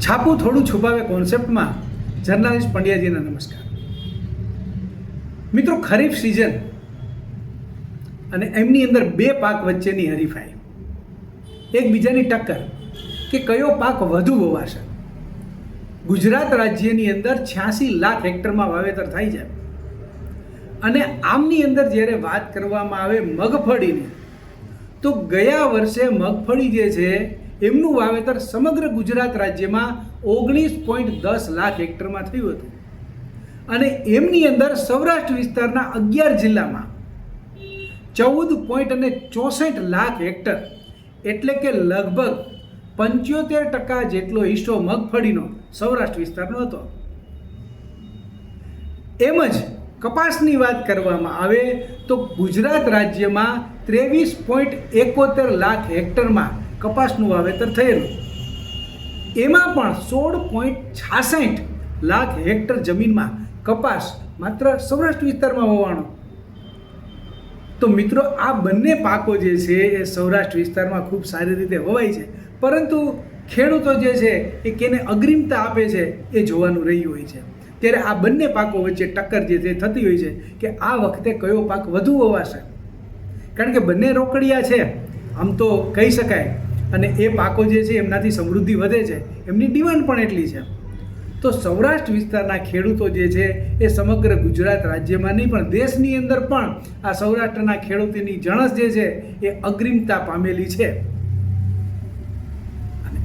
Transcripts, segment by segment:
છાપું થોડું છુપાવે કોન્સેપ્ટમાં જર્નાલિસ્ટ પંડ્યાજીના નમસ્કાર. મિત્રો, ખરીફ સિઝન અને એમની અંદર બે પાક વચ્ચેની હરીફાઈ. એકબીજાની ટક્કર કે કયો પાક વધુ વવાશે. ગુજરાત રાજ્યની અંદર છ્યાસી લાખ હેક્ટરમાં વાવેતર થાય છે. અને આમની અંદર જ્યારે વાત કરવામાં આવે મગફળીની, તો ગયા વર્ષે મગફળી જે છે એમનું વાવેતર સમગ્ર ગુજરાત રાજ્યમાં ઓગણીસ પોઈન્ટ દસ લાખ હેક્ટરમાં થયું હતું. અને એમની અંદર સૌરાષ્ટ્ર વિસ્તારના અગિયાર જિલ્લામાં ચૌદ પોઈન્ટ અને ચોસઠ લાખ હેક્ટર, એટલે કે લગભગ પંચોતેર ટકા જેટલો હિસ્સો મગફળીનો સૌરાષ્ટ્ર વિસ્તારનો હતો. એમ જ કપાસની વાત કરવામાં આવે તો ગુજરાત રાજ્યમાં ત્રેવીસ પોઈન્ટ એકોતેર લાખ હેક્ટરમાં કપાસનું વાવેતર થયેલું. એમાં પણ સોળ પોઈન્ટ છાસઠ લાખ હેક્ટર જમીનમાં કપાસ માત્ર સૌરાષ્ટ્ર વિસ્તારમાં હોવાનો. તો મિત્રો, આ બંને પાકો જે છે એ સૌરાષ્ટ્ર વિસ્તારમાં ખૂબ સારી રીતે વવાય છે. પરંતુ ખેડૂતો જે છે એ કેને અગ્રિમતા આપે છે એ જોવાનું રહ્યું હોય છે. ત્યારે આ બંને પાકો વચ્ચે ટક્કર જે છે થતી હોય છે કે આ વખતે કયો પાક વધુ વવાશે કારણ કે બંને રોકડિયા છે. આમ તો કહી શકાય અને એ પાકો જે છે એમનાથી સમૃદ્ધિ વધે છે, એમની ડિમાન્ડ પણ એટલી છે. તો સૌરાષ્ટ્ર વિસ્તારના ખેડૂતો જે છે એ સમગ્ર ગુજરાત રાજ્યમાં નહીં, પણ દેશની અંદર પણ આ સૌરાષ્ટ્રના ખેડૂતોની જણસ જે છે એ અગ્રિમતા પામેલી છે.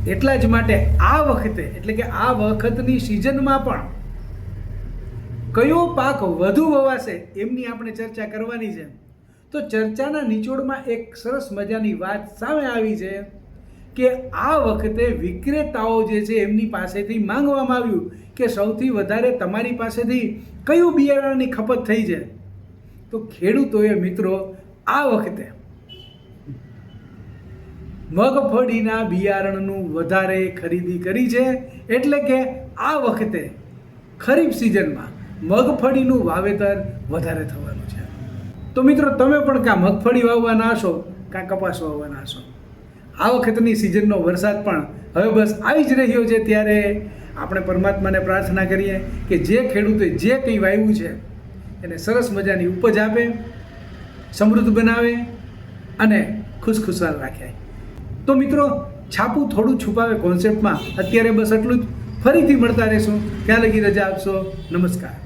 એટલા જ માટે આ વખતે, એટલે કે આ વખતની સિઝનમાં પણ કયો પાક વધુ વવાશે એમની આપણે ચર્ચા કરવાની છે. તો ચર્ચાના નિચોડમાં એક સરસ મજાની વાત સામે આવી છે. કે આ વખતે વિક્રેતાઓ જે છે એમની પાસેથી માંગવામાં આવ્યું કે સૌથી વધારે તમારી પાસેથી કયું બિયારણની ખપત થઈ છે? તો ખેડૂતોએ મિત્રો, આ વખતે મગફળીના બિયારણનું વધારે ખરીદી કરી છે. એટલે કે આ વખતે ખરીફ સિઝનમાં મગફળીનું વાવેતર વધારે થવાનું છે. તો મિત્રો, તમે પણ કાં મગફળી વાવવાના હશો કાં કપાસ વાવવાના હશો? આ વખતની સિઝનનો વરસાદ પણ હવે બસ આવી જ રહ્યો છે ત્યારે આપણે પરમાત્માને પ્રાર્થના કરીએ કે જે ખેડૂતે જે કંઈ વાવ્યું છે, એને સરસ મજાની ઉપજ આપે, સમૃદ્ધ બનાવે અને ખુશખુશાલ રાખે. તો મિત્રો, છાપું થોડું છુપાવે કોન્સેપ્ટમાં અત્યારે બસ એટલું જ. ફરીથી મળતા રહેશું. ત્યાં લગી રજા આપશો. નમસ્કાર.